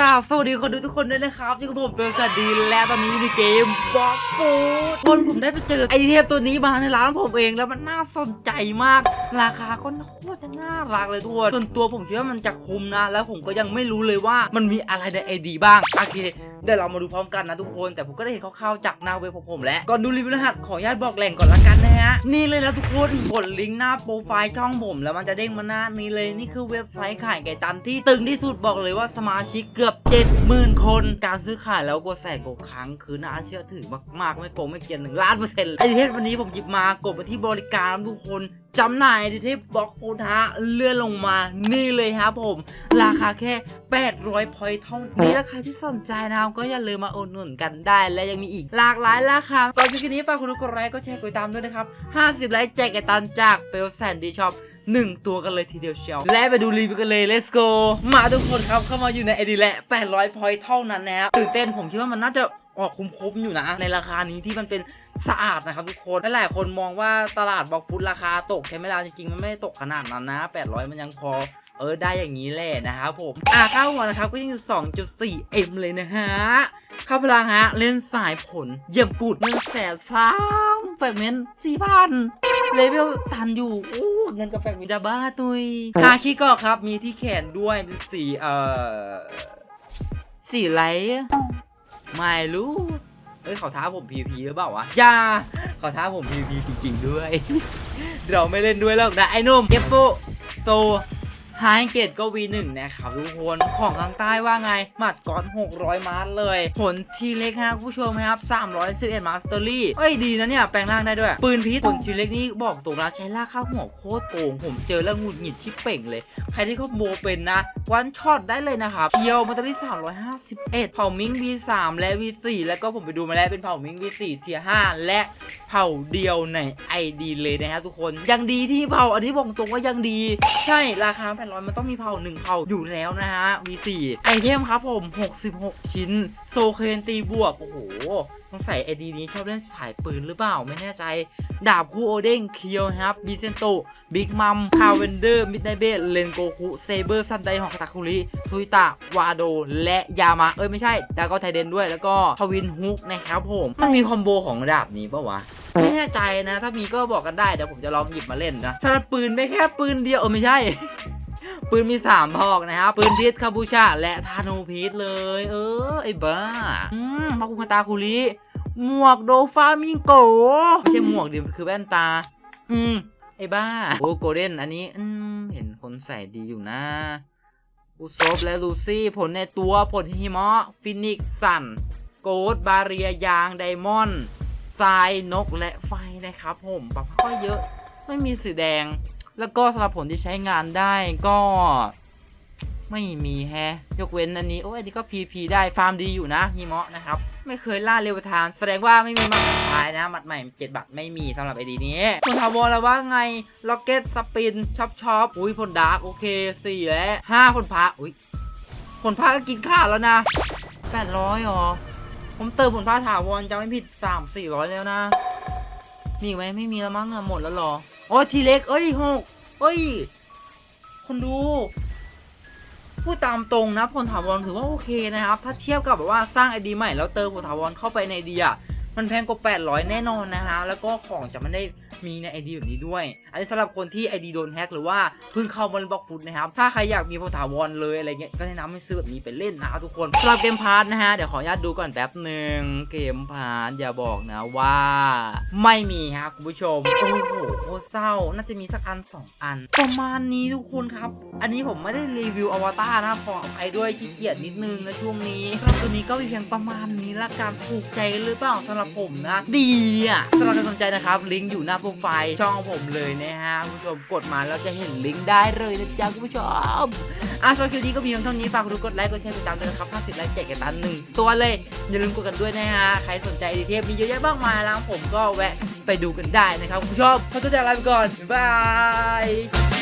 ราบสวัสดีคนดูทุกคนด้วยนะครับอยู่กับผมเป็นสวัสดีและตอนนี้อยู่ในเกมบล็อกฟูดคนผมได้ไปเจอไอเทมตัวนี้มาในร้านผมเองแล้วมันน่าสนใจมาก ราคาก็โคตรน่ารักเลยทุกคนส่วนตัวผมคิดว่ามันจะคุ้มนะ แล้วผมก็ยังไม่รู้เลยว่ามันมีอะไรในไอดีบ้างโอเคเดี๋ยวเรามาดูพร้อมกันนะทุกคนแต่ผมก็ได้เห็นคร่าวๆจากหน้าเว็บของผมแล้วก่อนดูรีวิวรหัสขออนุญาตบอกแหล่งก่อนละกันนะฮะนี่เลยนะทุกคนกดลิงก์หน้าโปรไฟล์ช่องผม แล้วมันจะเด้งมาหน้านี้เลยนี่คือเว็บไซต์ขายไก่ตันที่ตึงที่สุดบอกเลยว่าสมาชิกเกือบ70,000 คน การซื้อขายแล้วกดแสนกว่าครั้งคือน่าเชื่อถือมากๆ ไม่โกงไม่เกินหนึ่งล้านเปอร์เซ็นต์ไอเทมวันนี้ผมหยิบมากดมาที่บริการทุกคนจำหน่ายไอเทมบล็อกโฟนฮะเลื่อนลงมานี่เลยครับผม ราคาแค่ 800 พอยต์เท่านี้ราคาที่สนใจนะครับก็อย่าลืมมาอุดหนุนกันได้ และยังมีอีกหลากหลายราคาก่อนที่คลิปนี้ฝากคุณทุกคนไลค์ก็แชร์กดตามด้วยนะครับ 50 ไลค์แจกไก่ตันจากเปลแซนดีช็อป หนึ่งตัวกันเลยทีเดียวเชียว และไปดูรีวิวกันเลย let's go มาทุกคนครับเข้ามาอยู่ในไอดีและ800พอยต์เท่านั้นนะครับตื่นเต้นผมคิดว่ามันน่าจะออกคุ้มๆอยู่นะ ในราคานี้ที่มันเป็นสะอาดนะครับทุกคนหลายคนมองว่าตลาดบล็อกฟุตราคาตกใช่ไหมล่ะจริงๆ มันไม่ได้ตกขนาดนั้นนะ 800 มันยังพอเออได้อย่างนี้แหละนะครับผม อ่าค่าหัวนะครับก็ยังอยู่ 2.4 M เลยนะฮะค่าพลังฮะ เล่นสายผล เยี่ยมกุดเงินแสนสามแฟกเมนต์สี่พันเลเวลทันอยู่อู้ เงินกับแฟกเมนต์จะบ้าตุยฮาคิก็ครับ มีที่แขนด้วยเป็นสีเอ่อสีอะไรอะไม่รู้เอ้ยเขาท้าผม PVP หรือเปล่าวะอย่าเขาท้าผม PVP จริง ๆ ด้วย เราไม่เล่นด้วยแล้วนะไอ้หนุ่มเก็บโปโซ ไฮเกตก็ V1 นะครับทุกคนของทางใต้ว่าไง หมัดก้อน 600 มาร์เลย ผลทีเล็กฮะผู้ชมนะครับ311มาสเตอรี่เอ้ยดีนะเนี่ย แปลงร่างได้ด้วย ปืนพิษผลทีเล็กนี่บอกตรงนะใช้ลาข้าหัวโคตรโกงผมเจอแล้วหงุดหงิดที่เป่งเลย ใครที่เขาโมเป็นนะ วันช็อตได้เลยนะครับเพียวมาตอรี่351 เผ่ามิง V3 และ V4 แล้วก็ผมไปดูมาแล้วเป็นเผ่ามิง V4 เทีย5และเผ่าเดียวใน ID เลยนะครับทุกคนยังดีที่เผ่าอันนี้บอกตรงว่ายังดี ใช่ราคา800มันต้องมีเผ่าหนึ่งเผ่าอยู่แล้วนะฮะ V4 ไอเทมครับผม 66 ชิ้น โซเคนตีบวก โอ้โหต้องใส่ไอดีนี้ชอบเล่นสายปืนหรือเปล่า ไม่แน่ใจ ดาบคู่โอเด้งเคียวครับบิเซนโตบิ๊กมัมคาเวนเดอร์มิดไนเบสเลนโกคุเซเบอร์ซันไดฮอกตาคุริทุยตะวาโด และยามา เอ้ยไม่ใช่ดาก็ไทเดนด้วยแล้วก็ทวินฮุกนะครับผม มันมีคอมโบของดาบนี้ปะวะไม่แน่ใจนะ ถ้ามีก็บอกกันได้เดี๋ยวผมจะลองหยิบมาเล่นนะสำหรับปืนไม่แค่ปืนเดียวเออไม่ใช่ ปืนมี 3 พอกนะครับ ปืนพิษคาบูชาและธานูพิษเลย เออ ไอ้บ้า อืมมาคุคาตาคุริหมวกโดฟามิงโกไม่ใช่หมวกดิคือแว่นตา อืม ไอ้บ้า โอ้โกลเด้นอันนี้ อืม เห็นคนใส่ดีอยู่นะอุซบและลูซี่ ผลในตัวผลหิมะฟินิกสันโกดบาเรียยางไดมอนด์ทรายนกและไฟนะครับผมปรับค่อยเยอะ ไม่มีสีแดง แล้วก็สำหรับผลที่ใช้งานได้ก็ไม่มีแฮะ ยกเว้นอันนี้ โอ้ยอันนี้ก็ PP ได้ฟาร์มดีอยู่นะฮิมะนะครับ ไม่เคยล่าเร็วทาน แสดงว่าไม่มีมาสุดท้ายนะ หมัดใหม่เจ็ดบัตรไม่มีสำหรับไอดีนี้คุณทาวอแล้วว่าไงล็อกเก็ตสปินช็อปช็อปอุ้ยผลดาร์กโอเคสี่และห้าผลพระอุ้ยผลพระก็กินขาดแล้วนะแปดร้อยหรอ ผมเติมผลพระถาวรจะไม่ผิดสามสี่ร้อยแล้วนะ มีอีกไหมไม่มีแล้วมั้งอะหมดแล้วหรอ โอ้ทีเล็กเอ้ยหกเอ้ยคนดูพูดตามตรงนะผลถาวรถือว่าโอเคนะครับ ถ้าเทียบกับแบบว่าสร้างไอดีใหม่แล้วเติมผลถาวรเข้าไปในไอเดีย มันแพงกว่า 800 แน่นอนนะฮะ แล้วก็ของจะไม่ได้มีในไอดีแบบนี้ด้วย อันนี้สำหรับคนที่ไอดีโดนแฮ็กหรือว่าเพิ่งเข้ามาเล่นบล็อกฟุตนะครับ ถ้าใครอยากมีผลถาวรเลยอะไรเงี้ย ก็แนะนำให้ซื้อแบบนี้ไปเล่นนะทุกคนสำหรับเกมพาร์ทนะฮะ เดี๋ยวขออนุญาตดูก่อนแป๊บหนึ่งเกมพาร์ทอย่าบอกนะว่า ไม่มีครับคุณผู้ชม โอ้โหโคตรเศร้า น่าจะมีสักอันสองอัน ประมาณนี้ทุกคนครับ อันนี้ผมไม่ได้รีวิวอวตารนะขออภัยด้วยขี้เกียจนิดนึงนะช่วงนี้สำหรับตัวนี้ก็มีเพียงประมาณนี้ละกันถูกใจหรือเปล่าสำหรับผมนะ ดีอะสำหรับใครสนใจนะครับ ลิงก์อยู่หน้าโปรไฟล์ช่องผมเลยนะฮะคุณผู้ชมกดมาแล้วจะเห็นลิงก์ได้เลยนะจ๊ะคุณผู้ชมอะสำหรับคลิปนี้ก็มีเพียงเท่านี้ฝากกดกดไลค์กดแชร์กดติดตามด้วยนะครับ50ไลค์แจกกันตันหนึ่งตัวเลยอย่าลืมกดกันด้วยนะฮะใครสนใจดีเทปมีเยอะแยะมากมายแล้วผมก็แวะไปดูกันได้นะครับคุณผู้ชมขอตัวลาไปก่อนบ๊ายบาย